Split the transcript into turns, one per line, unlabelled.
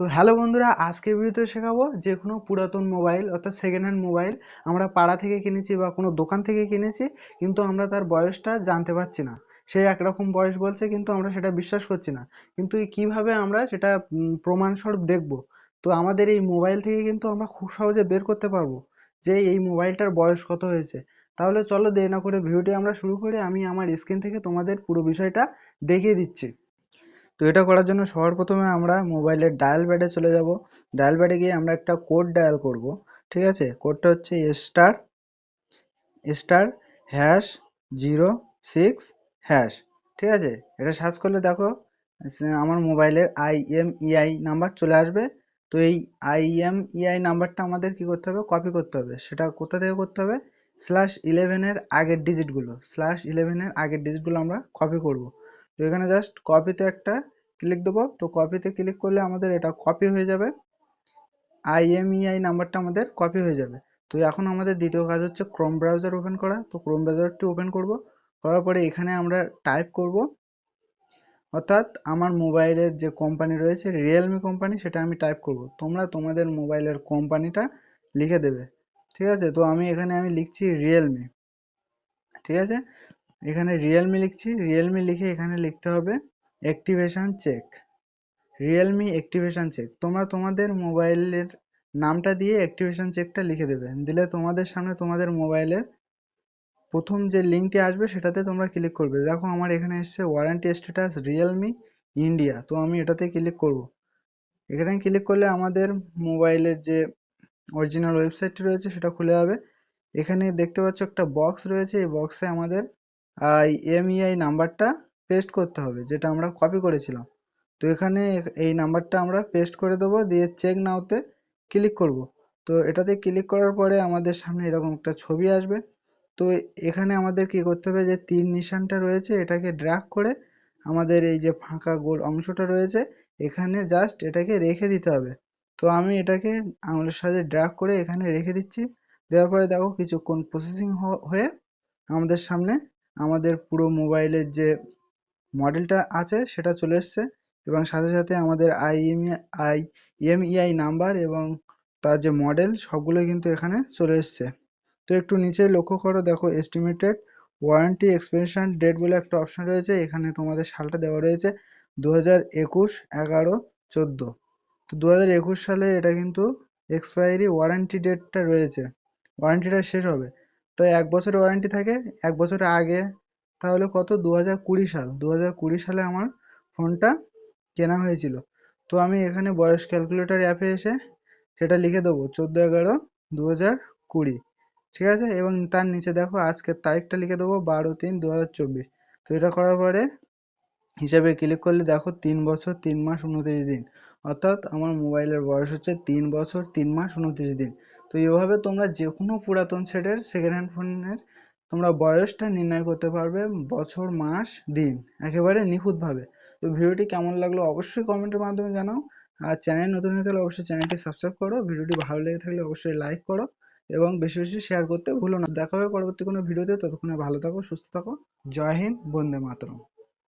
তো হ্যালো বন্ধুরা আজকে ভিডিওতে শেখাবো যে কোনো পুরাতন মোবাইল অর্থাৎ সেকেন্ড হ্যান্ড মোবাইল আমরা পাড়া থেকে কিনেছি বা কোনো দোকান থেকে কিনেছি, কিন্তু আমরা তার বয়সটা জানতে পারছি না। সে একরকম বয়স বলছে, কিন্তু আমরা সেটা বিশ্বাস করছি না। কিন্তু কীভাবে আমরা সেটা প্রমাণস্বরূপ দেখব? তো আমাদের এই মোবাইল থেকে কিন্তু আমরা খুব সহজে বের করতে পারব যে এই মোবাইলটার বয়স কত হয়েছে। তাহলে চলো দেরি না করে ভিডিওটি আমরা শুরু করি। আমি আমার স্ক্রিন থেকে তোমাদের পুরো বিষয়টা দেখিয়ে দিচ্ছি। তো এটা করার জন্য সবার প্রথমে আমরা মোবাইলের ডায়াল প্যাডে চলে যাব। ডায়াল প্যাডে গিয়ে আমরা একটা কোড ডায়াল করব, ঠিক আছে? কোডটা হচ্ছে star star hash zero six hash, ঠিক আছে? এটা সার্চ করলে দেখো আমার মোবাইলের আইএমইআই নাম্বার চলে আসবে। তো এই আইএমইআই নাম্বারটা আমাদের কি করতে হবে? কপি করতে হবে। সেটা কোথা থেকে করতে হবে? স্ল্যাশ ইলেভেনের আগের ডিজিটগুলো স্ল্যাশ ইলেভেনের আগের ডিজিটগুলো আমরা কপি করব। তো এখানে জাস্ট কপিতে একটা ক্লিক দেবো। তো কপিতে ক্লিক করলে আমাদের এটা কপি হয়ে যাবে। আইএমইআই নাম্বারটা আমাদের কপি হয়ে যাবে। তো এখন আমাদের দ্বিতীয় কাজ হচ্ছে ক্রোম ব্রাউজার ওপেন করা। তো ক্রোম ব্রাউজারটি ওপেন করব। করার পরে এখানে আমরা টাইপ করব। অর্থাৎ আমার মোবাইলের যে কোম্পানি রয়েছে রিয়েলমি কোম্পানি সেটা আমি টাইপ করব। তোমরা তোমাদের মোবাইলের কোম্পানিটা লিখে দেবে। ঠিক আছে? তো আমি এখানে আমি লিখছি রিয়েলমি ঠিক আছে? এখানে রিয়েলমি লিখছি। রিয়েলমি লিখে এখানে লিখতে হবে activation check Realme activation check তোমরা তোমাদের মোবাইলের নামটা দিয়ে অ্যাক্টিভেশন চেকটা লিখে দেবে। দিলে তোমাদের সামনে তোমাদের মোবাইলের প্রথম যে লিঙ্কটি আসবে সেটাতে তোমরা ক্লিক করবে। দেখো আমার এখানে এসছে ওয়ারেন্টি স্ট্যাটাস রিয়েলমি ইন্ডিয়া তো আমি এটাতে ক্লিক করব। এখানে ক্লিক করলে আমাদের মোবাইলের যে অরিজিনাল ওয়েবসাইটটি রয়েছে সেটা খুলে যাবে। এখানে দেখতে পাচ্ছ একটা বক্স রয়েছে। এই বক্সে আমাদের এমইআই নাম্বারটা পেস্ট করতে হবে, যেটা আমরা কপি করেছিলাম। তো এখানে এই নাম্বারটা আমরা পেস্ট করে দেবো, দিয়ে চেক নাওতে ক্লিক করব। তো এটাতে ক্লিক করার পরে আমাদের সামনে এরকম একটা ছবি আসবে। তো এখানে আমাদের কি করতে হবে যে তীর নিশানটা রয়েছে, এটাকে ড্র্যাগ করে আমাদের এই যে ফাঁকা গোল অংশটা রয়েছে, এখানে জাস্ট এটাকে রেখে দিতে হবে। তো আমি এটাকে আঙুলের সাহায্যে ড্র্যাগ করে এখানে রেখে দিচ্ছি। দেওয়ার পরে দেখো কিছুক্ষণ প্রসেসিং হয়ে আমাদের সামনে আমাদের পুরো মোবাইলের যে মডেলটা আছে, সেটা চলে এসছে। এবং সাথে সাথে আমাদের আইএমই আই এমইআই নাম্বার এবং তার যে মডেল সবগুলো কিন্তু এখানে চলে এসছে। তো একটু নিচে লক্ষ্য করো, দেখো এস্টিমেটেড ওয়ারেন্টি এক্সপেনশন ডেট বলে একটা অপশন রয়েছে। এখানে তোমাদের সালটা দেওয়া রয়েছে দু হাজার একুশ, এগারো, চোদ্দ। তো দু হাজার একুশ সালে এটা কিন্তু এক্সপায়ারি ওয়ারেন্টি ডেটটা রয়েছে। ওয়ারেন্টিটা শেষ হবে। তো এক বছরের ওয়ারেন্টি থাকে, এক বছরের আগে, তাহলে কত? দু হাজার কুড়ি সাল। দু হাজার কুড়ি সালে আমার ফোনটা কেনা হয়েছিল। তো আমি এখানে বয়স ক্যালকুলেটর অ্যাপে এসে সেটা লিখে দেবো, চোদ্দ এগারো দু হাজার কুড়ি। ঠিক আছে? এবং তার নিচে দেখো আজকের তারিখটা লিখে দেবো, বারো তিন দু হাজার চব্বিশ। তো এটা করার পরে হিসাবে ক্লিক করলে দেখো, তিন বছর তিন মাস উনত্রিশ দিন। অর্থাৎ আমার মোবাইলের বয়স হচ্ছে তিন বছর তিন মাস উনত্রিশ দিন। তো এভাবে তোমরা যে কোনো পুরাতন সেটের সেকেন্ড হ্যান্ড ফোনের তোমরা বয়সটা নির্ণয় করতে পারবে বছর, মাস, দিন, একেবারে নিখুঁতভাবে। তো ভিডিওটি কেমন লাগল অবশ্যই কমেন্টের মাধ্যমে জানাও। আর চ্যানেল নতুন হয়ে থাকলে অবশ্যই চ্যানেলটি সাবস্ক্রাইব করো। ভিডিওটি ভালো লেগে থাকলে অবশ্যই লাইক করো এবং বেশি বেশি শেয়ার করতে ভুলো না। দেখা হবে পরবর্তী কোনো ভিডিওতে। ততক্ষণে ভালো থাকো, সুস্থ থাকো। জয় হিন্দ, বন্দে মাতরম।